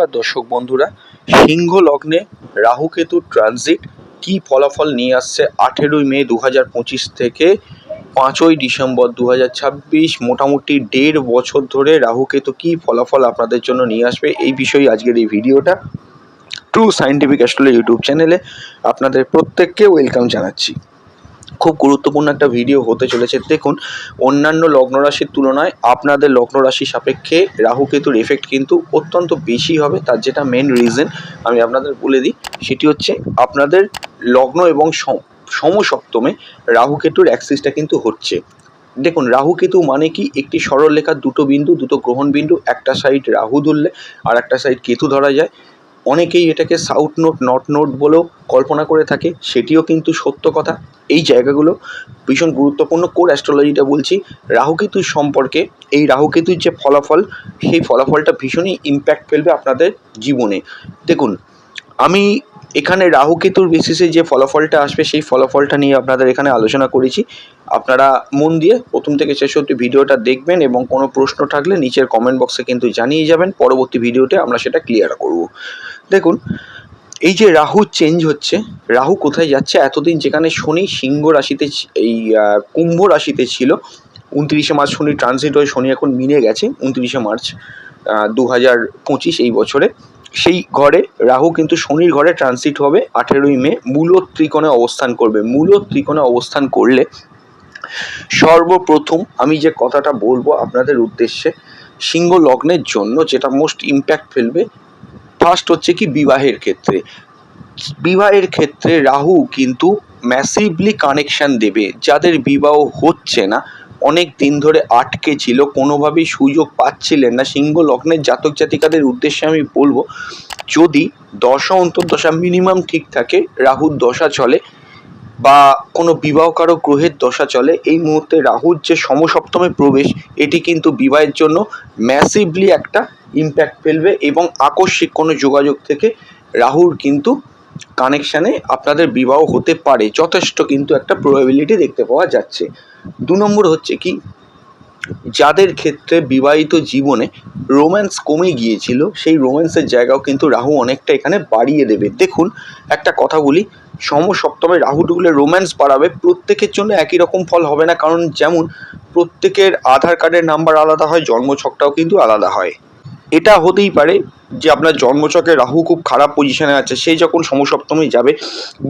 নমস্কার দর্শক বন্ধুরা, সিংহ লগ্নে রাহুকেতু ট্রানজিট কি ফলাফল নিয়ে আসছে আঠেরোই মে দু হাজার পঁচিশ থেকে পাঁচই ডিসেম্বর দু হাজার ছাব্বিশ, মোটামুটি দেড় বছর ধরে রাহুকেতু কি ফলাফল আপনাদের জন্য নিয়ে আসবে এই বিষয়ে আজকের এই ভিডিওটা। ট্রু সাইন্টিফিক অ্যাস্ট্রোলজি ইউটিউব চ্যানেলে আপনাদের প্রত্যেককে ওয়েলকাম জানাচ্ছি। খুব গুরুত্বপূর্ণ একটা ভিডিও হতে চলেছে। দেখুন, অন্যান্য লগ্ন রাশির তুলনায় আপনাদের লগ্ন রাশি সাপেক্ষে রাহু কেতুর এফেক্ট কিন্তু অত্যন্ত বেশি হবে। তার যেটা মেন রিজন আমি আপনাদের বলে দিই, সেটি হচ্ছে আপনাদের লগ্ন এবং সম- সমসপ্তমে রাহু কেতুর অ্যাক্সিসটা কিন্তু হচ্ছে। দেখুন, রাহু কেতু মানে কি? একটি সরল লেখার দুটো বিন্দু, দুটো গ্রহণ বিন্দু একটা সাইড রাহু ধরলে আর একটা সাইড কেতু ধরা যায়। অনেকেই এটাকে সাউথ নোট নর্থ নোট বলেও কল্পনা করে থাকে, সেটিও কিন্তু সত্য কথা। এই জায়গাগুলো ভীষণ গুরুত্বপূর্ণ। কোর অ্যাস্ট্রোলজিটা বলছি, রাহুকেতুর সম্পর্কে, এই রাহুকেতুর যে ফলাফল, সেই ফলাফলটা ভীষণই ইম্প্যাক্ট ফেলবে আপনাদের জীবনে। দেখুন, আমি এখানে রাহুকেতুর বেসিসে যে ফলাফলটা আসবে, সেই ফলাফলটা নিয়ে আপনাদের এখানে আলোচনা করেছি। আপনারা মন দিয়ে প্রথম থেকে শেষ অবধি ভিডিওটা দেখবেন এবং কোনো প্রশ্ন থাকলে নিচের কমেন্ট বক্সে কিন্তু জানিয়ে যাবেন। পরবর্তী ভিডিওতে আমরা সেটা ক্লিয়ার করব। দেখুন, এই যে রাহু চেঞ্জ হচ্ছে, রাহু কোথায় যাচ্ছে? এতদিন যেখানে শনি সিংহ রাশিতে এই কুম্ভ রাশিতে ছিল, উনত্রিশে মার্চ শনি ট্রানজিট হয়ে শনি এখন মিনে গেছে, উনত্রিশে মার্চ দু হাজার পঁচিশ এই বছরে। সেই ঘরে রাহু কিন্তু শনির ঘরে ট্রানজিট হবে আঠেরোই মে, মূল ত্রিকোণে অবস্থান করবে। মূল ত্রিকোণে অবস্থান করলে সর্বপ্রথম আমি যে কথাটা বলব আপনাদের উদ্দেশ্যে, সিংহ লগ্নের জন্য যেটা মোস্ট ইম্প্যাক্ট ফেলবে ফার্স্ট হচ্ছে কি বিবাহের ক্ষেত্রে। বিবাহের ক্ষেত্রে রাহু কিন্তু ম্যাসিভলি কানেকশন দেবে। যাদের বিবাহ হচ্ছে না অনেক দিন ধরে আটকে ছিল কোনোভাবেই সুযোগ পাচ্ছিলেন না। সিংহ লগ্নের জাতক জাতিকাদের উদ্দেশ্যে আমি বলব, যদি দশা অন্তর্দশা মিনিমাম ঠিক থাকে, রাহুর দশা চলে বা কোনো বিবাহকারক গ্রহের দশা চলে, এই মুহূর্তে রাহুর যে সমসপ্তমে প্রবেশ, এটি কিন্তু বিবাহের জন্য ম্যাসিভলি একটা ইম্প্যাক্ট ফেলবে এবং আকস্মিক কোনো যোগাযোগ থেকে রাহুর কিন্তু কানেকশানে আপনাদের বিবাহ হতে পারে। যথেষ্ট কিন্তু একটা প্রবাবিলিটি দেখতে পাওয়া যাচ্ছে। দু নম্বর হচ্ছে কি, যাদের ক্ষেত্রে বিবাহিত জীবনে রোম্যান্স কমে গিয়েছিল, সেই রোম্যান্সের জায়গাও কিন্তু রাহু অনেকটা এখানে বাড়িয়ে দেবে। দেখুন, একটা কথা বলি সম সপ্তমে রাহু ঢুকলে রোম্যান্স বাড়াবে, প্রত্যেকের জন্য একই রকম ফল হবে না। কারণ যেমন, প্রত্যেকের আধার কার্ডের নাম্বার আলাদা হয়, জন্মছকটাও কিন্তু আলাদা হয়। এটা হতেই পারে যে আপনার জন্মচকে রাহু খুব খারাপ পজিশনে আছে সেই যখন সমসপ্তমে যাবে,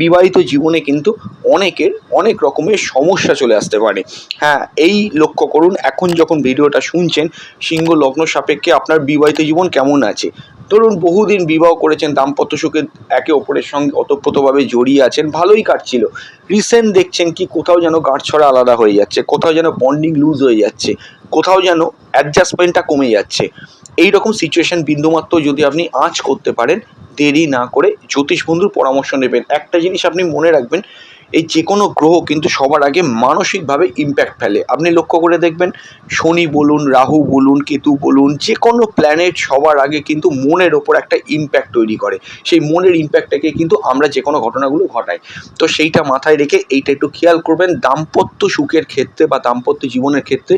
বিবাহিত জীবনে কিন্তু অনেকের অনেক রকমের সমস্যা চলে আসতে পারে। হ্যাঁ এই লক্ষ্য করুন, এখন যখন ভিডিওটা শুনছেন, সিংহ লগ্ন সাপেক্ষে আপনার বিবাহিত জীবন কেমন আছে? ধরুন বহুদিন বিবাহ করেছেন, দাম্পত্য সুখে একে অপরের সঙ্গে ওতপ্রোতভাবে জড়িয়ে আছেন, ভালোই কাটছিল। রিসেন্ট দেখছেন কি, কোথাও যেন গাঁটছড়া আলাদা হয়ে যাচ্ছে, কোথাও যেন বন্ডিং লুজ হয়ে যাচ্ছে, কোথাও যেন অ্যাডজাস্টমেন্টটা কমে যাচ্ছে। এই রকম সিচুয়েশন বিন্দুমাত্র যদি আপনি আঁচ করতে পারেন, দেরি না করে জ্যোতিষ বন্ধুর পরামর্শ নেবেন। একটা জিনিস আপনি মনে রাখবেন এই যে কোনো গ্রহ কিন্তু সবার আগে মানসিকভাবে ইম্প্যাক্ট ফেলে। আপনি লক্ষ্য করে দেখবেন, শনি বলুন, রাহু বলুন, কেতু বলুন, যে কোনো প্ল্যানেট সবার আগে কিন্তু মনের ওপর একটা ইম্প্যাক্ট তৈরি করে। সেই মনের ইম্প্যাক্টটাকে কিন্তু আমরা যে কোনো ঘটনাগুলো ঘটাই। তো সেইটা মাথায় রেখে এইটা একটু খেয়াল করবেন, দাম্পত্য সুখের ক্ষেত্রে বা দাম্পত্য জীবনের ক্ষেত্রে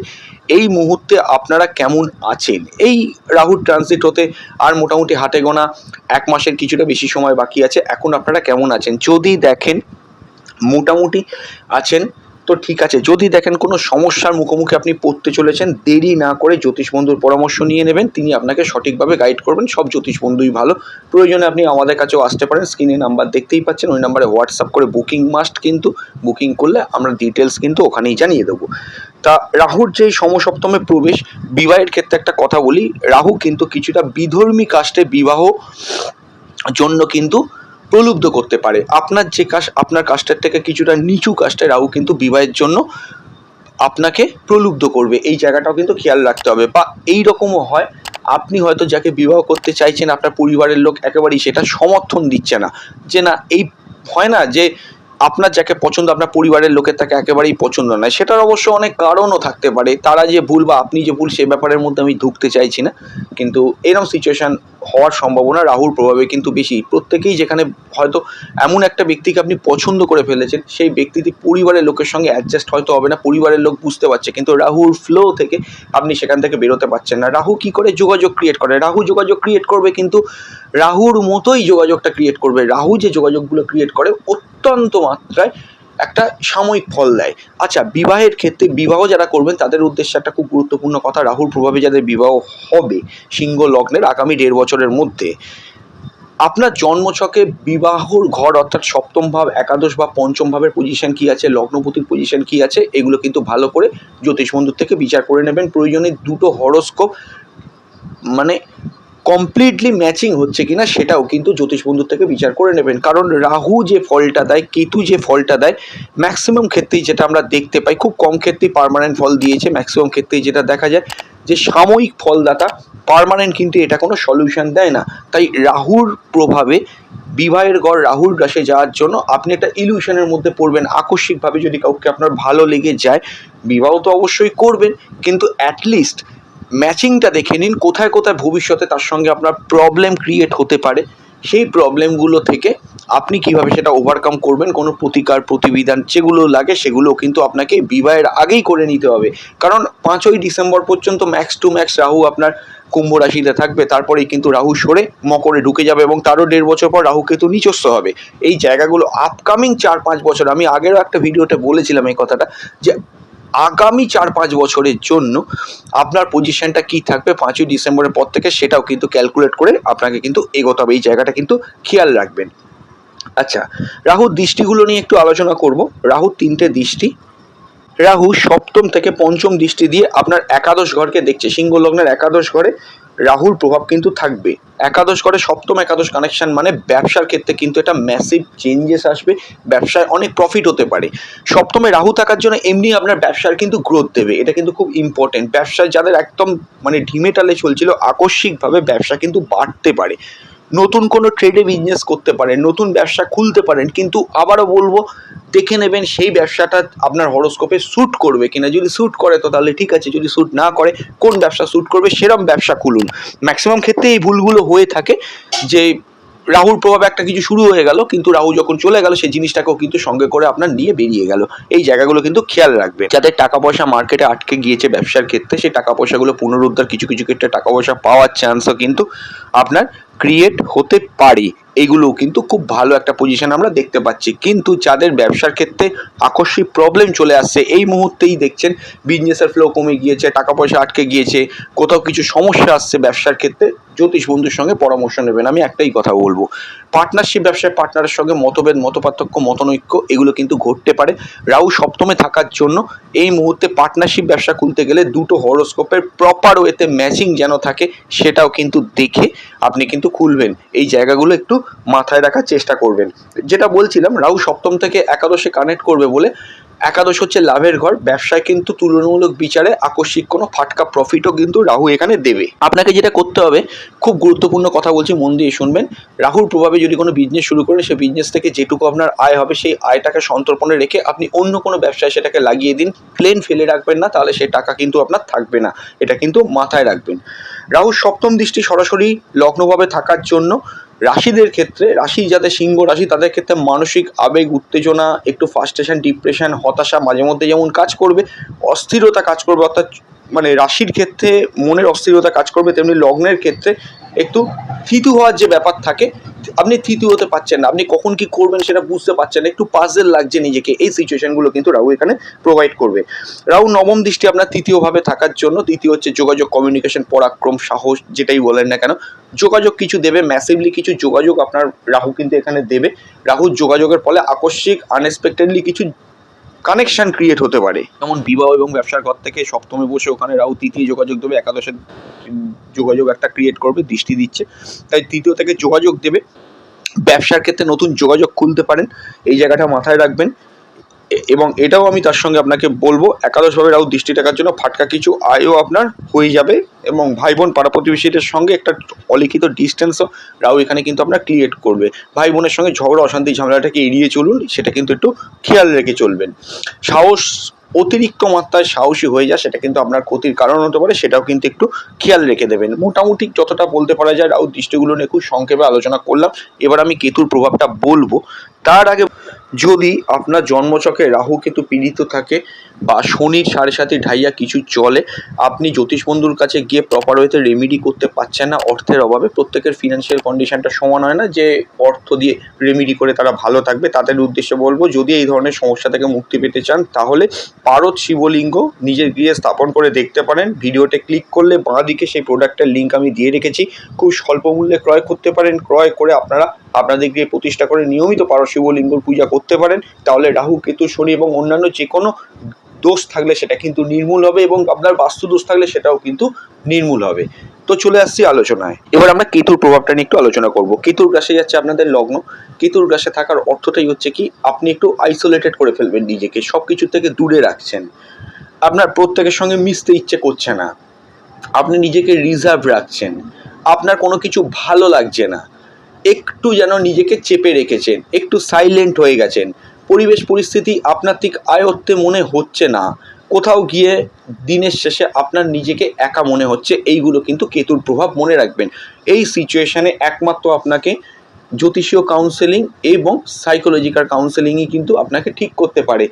এই মুহূর্তে আপনারা কেমন আছেন? এই রাহুর ট্রানজিট হতে আর মোটামুটি হাতে গোনা এক মাসের কিছুটা বেশি সময় বাকি আছে, এখন আপনারা কেমন আছেন? যদি দেখেন মোটামুটি আছেন। তো ঠিক আছে, যদি দেখেন কোনো সমস্যার মুখোমুখি আপনি পড়তে চলেছেন, দেরি না করে জ্যোতিষ বন্ধুর পরামর্শ নিয়ে নেবেন, তিনি আপনাকে সঠিকভাবে গাইড করবেন, সব জ্যোতিষ বন্ধুই ভালো। প্রয়োজনে আপনি আমাদের কাছেও আসতে পারেন স্ক্রিনে নাম্বার দেখতেই পাচ্ছেন, ওই নাম্বারে হোয়াটসঅ্যাপ করে বুকিং মাস্ট কিন্তু বুকিং করলে আমরা ডিটেলস কিন্তু ওখানেই জানিয়ে দেবো। তা রাহুর যে সমসপ্তমে প্রবেশ, বিবাহের ক্ষেত্রে একটা কথা বলি, রাহু কিন্তু কিছুটা বিধর্মী কাস্টে বিবাহ জন্য কিন্তু প্রলুব্ধ করতে পারে। আপনার যে কাজ, আপনার কাজটার থেকে কিছুটা নিচু কাস্টে রাহু কিন্তু বিবাহের জন্য আপনাকে প্রলুব্ধ করবে। এই জায়গাটাও কিন্তু খেয়াল রাখতে হবে। বা এই রকমও হয়, আপনি হয়তো যাকে বিবাহ করতে চাইছেন, আপনার পরিবারের লোক একেবারেই সেটা সমর্থন দিচ্ছে না। যে না, এই হয় না যে আপনার যাকে পছন্দ, আপনার পরিবারের লোকের তাকে একেবারেই পছন্দ নয় সেটার অবশ্য অনেক কারণও থাকতে পারে। তারা যে ভুল বা আপনি যে ভুল সে ব্যাপারের মধ্যে আমি ঢুকতে চাইছি না। কিন্তু এরকম সিচুয়েশান হওয়ার সম্ভাবনা রাহুর প্রভাবে কিন্তু বেশি। প্রত্যেকেই যেখানে হয়তো এমন একটা ব্যক্তিকে আপনি পছন্দ করে ফেলেছেন, সেই ব্যক্তিটি পরিবারের লোকের সঙ্গে অ্যাডজাস্ট হয়তো হবে না, পরিবারের লোক বুঝতে পারছে। কিন্তু রাহুর ফ্লো থেকে আপনি সেখান থেকে বেরোতে পারছেন না। রাহু কি করে যোগাযোগ ক্রিয়েট করে? রাহু যোগাযোগ ক্রিয়েট করবে কিন্তু রাহুর মতোই যোগাযোগটা ক্রিয়েট করবে। রাহু যে যোগাযোগগুলো ক্রিয়েট করে অত্যন্ত মাত্রায় একটা সাময়িক ফল দেয়। আচ্ছা বিবাহের ক্ষেত্রে বিবাহ যারা করবেন, তাদের উদ্দেশ্যে একটা খুব গুরুত্বপূর্ণ কথা রাহুর প্রভাবে যাদের বিবাহ হবে সিংহ লগ্নের আগামী দেড় বছরের মধ্যে, আপনার জন্মছকে বিবাহর ঘর অর্থাৎ সপ্তম ভাব, একাদশ ভাব পঞ্চম ভাবের পজিশন কি আছে, লগ্নপতির পজিশন কি আছে, এগুলো কিন্তু ভালো করে জ্যোতিষ বন্ধুর থেকে বিচার করে নেবেন। প্রয়োজনে দুটো হরস্কোপ মানে কমপ্লিটলি ম্যাচিং হচ্ছে কিনা সেটাও কিন্তু জ্যোতিষ বন্ধুর থেকে বিচার করে নেবেন। কারণ রাহু যে ফলটা দেয়, কেতু যে ফলটা দেয় ম্যাক্সিমাম ক্ষেত্রেই যেটা আমরা দেখতে পাই, খুব কম ক্ষেত্রেই পারমানেন্ট ফল দিয়েছে ম্যাক্সিমাম ক্ষেত্রেই যেটা দেখা যায় যে সাময়িক ফলদাতা পার্মানেন্ট কিন্তু এটা কোনো সলিউশন দেয় না। তাই রাহুর প্রভাবে, বিবাহের গড় রাহুর গ্রাসে যাওয়ার জন্য আপনি একটা ইলিউশনের মধ্যে পড়বেন। আকস্মিকভাবে যদি কাউকে আপনার ভালো লেগে যায়, বিবাহ তো অবশ্যই করবেন, কিন্তু অ্যাটলিস্ট ম্যাচিংটা দেখে নিন, কোথায় কোথায় ভবিষ্যতে তার সঙ্গে আপনার প্রবলেম ক্রিয়েট হতে পারে। সেই প্রবলেমগুলো থেকে আপনি কীভাবে সেটা ওভারকাম করবেন, কোনো প্রতিকার, প্রতিবিধান যেগুলো লাগে সেগুলো কিন্তু আপনাকে বিবাহের আগেই করে নিতে হবে। কারণ পাঁচই ডিসেম্বর পর্যন্ত ম্যাক্স টু ম্যাক্স রাহু আপনার কুম্ভ রাশিতে থাকবে, তারপরেই কিন্তু রাহু সরে মকরে ঢুকে যাবে এবং তারও দেড় বছর পর রাহু কেতু নিচস্ত হবে। এই জায়গাগুলো আপকামিং চার পাঁচ বছর, আমি আগেরও একটা ভিডিওতে বলেছিলাম এই কথাটা যে আগামী চার পাঁচ বছরের জন্য আপনার পজিশনটা কি থাকবে পাঁচই ডিসেম্বরের পর থেকে সেটাও কিন্তু ক্যালকুলেট করে আপনাকে কিন্তু এগোতে হবে। এই জায়গাটা কিন্তু খেয়াল রাখবেন। আচ্ছা রাহুর দৃষ্টিগুলো নিয়ে একটু আলোচনা করব। রাহু তিনটে দৃষ্টি। রাহু সপ্তম থেকে পঞ্চম দৃষ্টি দিয়ে আপনার একাদশ ঘরকে দেখছে। সিংহ লগ্নের একাদশ ঘরে রাহুর প্রভাব কিন্তু থাকবে। একাদশ করে সপ্তম একাদশ কানেকশন মানে ব্যবসার ক্ষেত্রে কিন্তু এটা ম্যাসিভ চেঞ্জেস আসবে, ব্যবসায় অনেক প্রফিট হতে পারে। সপ্তমে রাহু থাকার জন্য এমনি আপনার ব্যবসার কিন্তু গ্রোথ দেবে, এটা কিন্তু খুব ইম্পর্টেন্ট ব্যবসায় যাদের একদম মানে ঢিমেটালে চলছিল, আকস্মিকভাবে ব্যবসা কিন্তু বাড়তে পারে। নতুন কোনো ট্রেডে বিজনেস করতে পারেন, নতুন ব্যবসা খুলতে পারেন, কিন্তু আবারও বলব, দেখে নেবেন সেই ব্যবসাটা আপনার হরোস্কোপে স্যুট করবে কিনা। যদি স্যুট করে, তো তাহলে ঠিক আছে, যদি স্যুট না করে, কোন ব্যবসা স্যুট করবে, সেরম ব্যবসা খুলুন। ম্যাক্সিমাম ক্ষেত্রে এই ভুলগুলো হয়ে থাকে যে, রাহুর প্রভাবে একটা কিছু শুরু হয়ে গেল, কিন্তু রাহু যখন চলে গেল, সেই জিনিসটাকেও কিন্তু সঙ্গে করে আপনার নিয়ে বেরিয়ে গেল। এই জায়গাগুলো কিন্তু খেয়াল রাখবে। যাদের টাকা পয়সা মার্কেটে আটকে গিয়েছে ব্যবসার ক্ষেত্রে, সেই টাকা পয়সাগুলো পুনরুদ্ধার, কিছু কিছু ক্ষেত্রে টাকা পয়সা পাওয়ার চান্সও কিন্তু আপনার ক্রিয়েট হতে পারে। এগুলোও কিন্তু খুব ভালো একটা পজিশন আমরা দেখতে পাচ্ছি। কিন্তু যাদের ব্যবসার ক্ষেত্রে আকস্মিক প্রবলেম চলে আসছে, এই মুহূর্তেই দেখছেন বিজনেসের ফ্লো কমে গিয়েছে টাকা পয়সা আটকে গিয়েছে, কোথাও কিছু সমস্যা আসছে ব্যবসার ক্ষেত্রে, জ্যোতিষ বন্ধুর সঙ্গে পরামর্শ নেবেন, আমি একটাই কথা বলব। পার্টনারশিপ ব্যবসায় পার্টনারের সঙ্গে মতভেদ, মতপার্থক্য, মতনৈক্য, এগুলো কিন্তু ঘটতে পারে। রাহু সপ্তমে থাকার জন্য এই মুহূর্তে পার্টনারশিপ ব্যবসা খুলতে গেলে দুটো হরোস্কোপের প্রপার ওয়েতে ম্যাচিং যেন থাকে, সেটাও কিন্তু দেখে আপনি কিন্তু খুলবেন। এই জায়গাগুলো একটু মাথায় রাখার চেষ্টা করবেন। যেটা বলছিলাম, রাহু সপ্তম থেকে একাদশে কানেক্ট করবে বলে, একাদশ হচ্ছে লাভের ঘর, ব্যবসায় কিন্তু তুলনামূলক বিচারে আকস্মিক কোনো ফাটকা প্রফিটও কিন্তু রাহু এখানে দেবে। আপনাকে যেটা করতে হবে, খুব গুরুত্বপূর্ণ কথা বলছি, মন দিয়ে শুনবেন। রাহুর প্রভাবে যদি কোনো বিজনেস শুরু করেন সেই বিজনেস থেকে যেটুকু আপনার আয় হবে, সেই আয়টাকে সন্তর্পণে রেখে আপনি অন্য কোনো ব্যবসায় সেটাকে লাগিয়ে দিন। প্লেন ফেলে রাখবেন না, তাহলে সেই টাকা কিন্তু আপনার থাকবে না। এটা কিন্তু মাথায় রাখবেন। রাহুর সপ্তম দৃষ্টি সরাসরি লগ্নভাবে থাকার জন্য রাশিদের ক্ষেত্রে, রাশি যাদের সিংহ রাশি, তাদের ক্ষেত্রে মানসিক আবেগ, উত্তেজনা, একটু ফার্স্টেশন ডিপ্রেশন হতাশা মাঝে মধ্যে যেমন কাজ করবে, অস্থিরতা কাজ করবে, অর্থাৎ মানে রাশির ক্ষেত্রে মনের অস্থিরতা কাজ করবে, তেমনি লগ্নের ক্ষেত্রে একটু থিতু হওয়ার যে ব্যাপার থাকে, আপনি থিতু হতে পারছেন না। আপনি কখন কি করবেন সেটা বুঝতে পারছেন একটু পাজেল লাগছে নিজেকে। এই সিচুয়েশনগুলো কিন্তু রাহু এখানে প্রোভাইড করবে। রাহু নবম দৃষ্টি আপনার তৃতীয়ভাবে থাকার জন্য, তৃতীয় হচ্ছে যোগাযোগ কমিউনিকেশন পরাক্রম, সাহস যেটাই বলেন না কেন, যোগাযোগ কিছু দেবে ম্যাসিভলি কিছু যোগাযোগ আপনার রাহু কিন্তু এখানে দেবে। রাহুর যোগাযোগের ফলে আকস্মিক আনএক্সপেক্টেডলি কিছু কানেকশন ক্রিয়েট হতে পারে। যেমন বিবাহ এবং ব্যবসার ঘর থেকে সপ্তমে বসে ওখানে রাহু তৃতীয় যোগাযোগ দেবে একাদশের যোগাযোগ একটা ক্রিয়েট করবে, দৃষ্টি দিচ্ছে। তাই তৃতীয় থেকে যোগাযোগ দেবে। ব্যবসার ক্ষেত্রে নতুন যোগাযোগ খুলতে পারেন। এই জায়গাটা মাথায় রাখবেন। এবং এটাও আমি তার সঙ্গে আপনাকে বলব, একাদশভাবে রাহু দৃষ্টি টাকার জন্য ফাটকা কিছু আয়ও আপনার হয়ে যাবে এবং ভাই বোন পাড়া প্রতিবেশীদের সঙ্গে একটা অলিখিত ডিস্টেন্সও রাহু এখানে কিন্তু আপনার ক্রিয়েট করবে। ভাই বোনের সঙ্গে ঝগড়া, অশান্তি, ঝামেলাটাকে এড়িয়ে চলুন, সেটা কিন্তু একটু খেয়াল রেখে চলবেন। সাহস অতিরিক্ত মাত্রায় সাহসী হয়ে যায়, সেটা কিন্তু আপনার ক্ষতির কারণ হতে পারে, সেটাও কিন্তু একটু খেয়াল রেখে দেবেন। মোটামুটি যতটা বলতে পারা যায় রাহু দৃষ্টিগুলো নিয়ে খুব সংক্ষেপে আলোচনা করলাম। এবার আমি কেতুর প্রভাবটা বলব। তার আগে যদি আপনার জন্মচকে রাহু কেতু পীড়িত থাকে বা শনির সাড়ে সাথে ঢাইয়া কিছু চলে, আপনি জ্যোতিষ বন্ধুর কাছে গিয়ে প্রপার ওয়েতে রেমিডি করতে পারছেন না, অর্থের অভাবে, প্রত্যেকের ফিনান্সিয়াল কন্ডিশনটা সমান হয় না, যে অর্থ দিয়ে রেমিডি করে তারা ভালো থাকবে, তাদের উদ্দেশ্যে বলব, যদি এই ধরনের সমস্যা থেকে মুক্তি পেতে চান, তাহলে পারদ শিবলিঙ্গ নিজের গৃহে স্থাপন করে দেখতে পারেন। ভিডিওতে ক্লিক করলে বাঁ দিকে সেই প্রোডাক্টের লিঙ্ক আমি দিয়ে রেখেছি। খুব স্বল্প মূল্যে ক্রয় করতে পারেন। ক্রয় করে আপনারা আপনাদের গৃহে প্রতিষ্ঠা করে নিয়মিত পারদ শিবলিঙ্গর পূজা করতে পারেন। তাহলে রাহু, কেতু, শনি এবং অন্যান্য যে কোনো দোষ থাকলে সেটা কিন্তু নির্মূল হবে এবং আপনার বাস্তু দোষ থাকলে সেটাও কিন্তু নির্মূল হবে। তো চলে আসছি আলোচনায়। এবার আমরা কেতুর প্রভাবটা নিয়ে একটু আলোচনা করব। কেতুর গ্রাসে যাচ্ছে আপনাদের লগ্ন। কেতুর গ্রাসে থাকার অর্থটাই হচ্ছে কি, আপনি একটু আইসোলেটেড করে ফেলবেন নিজেকে সব কিছু থেকে দূরে রাখছেন। আপনার প্রত্যেকের সঙ্গে মিশতে ইচ্ছে করছে না। আপনি নিজেকে রিজার্ভ রাখছেন। আপনার কোনো কিছু ভালো লাগছে না। একটু যেন নিজেকে চেপে রেখেছেন, একটু সাইলেন্ট হয়ে গেছেন। পরিবেশ পরিস্থিতি আপনার ঠিক আয়ত্তে মনে হচ্ছে না। কোথাও গিয়ে দিনের শেষে আপনার নিজেকে একা মনে হচ্ছে, এইগুলো কিন্তু কেতুর প্রভাব মনে রাখবেন। এই সিচুয়েশানে একমাত্র আপনাকে জ্যোতিষীয় কাউন্সেলিং এবং সাইকোলজিক্যাল কাউন্সেলিংই কিন্তু আপনাকে ঠিক করতে পারে।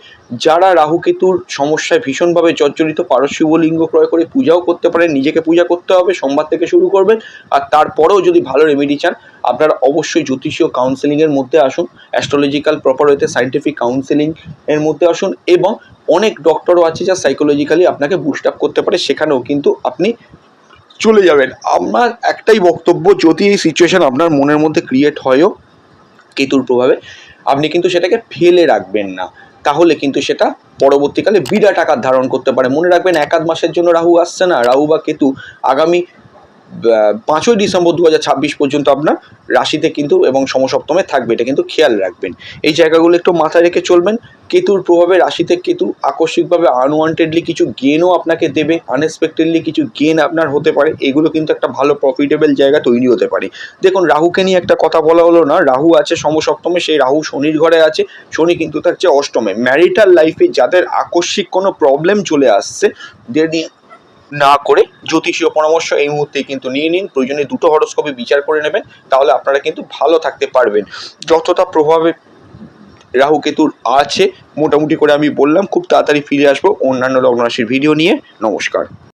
যারা রাহু কেতুর সমস্যায় ভীষণভাবে জর্জরিত পারশিবলিঙ্গ ক্রয় করে পূজাও করতে পারেন, নিজেকে পূজা করতে হবে, সোমবার থেকে শুরু করবেন, আর তারপরেও যদি ভালো রেমেডি চান, আপনারা অবশ্যই জ্যোতিষীয় কাউন্সেলিংয়ের মধ্যে আসুন অ্যাস্ট্রোলজিক্যাল প্রপার হতে সাইন্টিফিক কাউন্সেলিং এর মধ্যে আসুন, এবং অনেক ডক্টরও আছে যা সাইকোলজিক্যালি আপনাকে বুস্ট আপ করতে পারে, সেখানেও কিন্তু আপনি চলে যাবেন। আমার একটাই বক্তব্য, যদি এই সিচুয়েশান আপনার মনের মধ্যে ক্রিয়েট হয়ও কেতুর প্রভাবে, আপনি কিন্তু সেটাকে ফেলে রাখবেন না। তাহলে কিন্তু সেটা পরবর্তীকালে বিরাট আকার ধারণ করতে পারে। মনে রাখবেন, এক আধ মাসের জন্য রাহু আসছে না। রাহু বা কেতু আগামী পাঁচই ডিসেম্বর দু হাজার ছাব্বিশ পর্যন্ত আপনার রাশিতে কিন্তু এবং সমসপ্তমে থাকবে, এটা কিন্তু খেয়াল রাখবেন। এই জায়গাগুলো একটু মাথায় রেখে চলবেন, কেতুর প্রভাবে রাশিতে কেতু আকস্মিকভাবে আনওয়ান্টেডলি কিছু গেনও আপনাকে দেবে আনএক্সপেক্টেডলি কিছু গেন আপনার হতে পারে, এগুলো কিন্তু একটা ভালো প্রফিটেবল জায়গা তৈরি হতে পারে। দেখুন, রাহুকে নিয়ে একটা কথা বলা হলো না, রাহু আছে সমসপ্তমে, সেই রাহু শনির ঘরে আছে, শনি কিন্তু থাকছে অষ্টমে। ম্যারিটাল লাইফে যাদের আকস্মিক কোনো প্রবলেম চলে আসছে না করে জ্যোতিষীয় পরামর্শ এই মুহূর্তে কিন্তু নিয়ে নিন। প্রয়োজনে দুটো হরস্কোপে বিচার করে নেবেন, তাহলে আপনারা কিন্তু ভালো থাকতে পারবেন। যতটা প্রভাবে রাহু কেতুর আছে, মোটামুটি করে আমি বললাম, খুব তাড়াতাড়ি ফিরে আসব অন্যান্য লগ্ন রাশির ভিডিও নিয়ে। নমস্কার।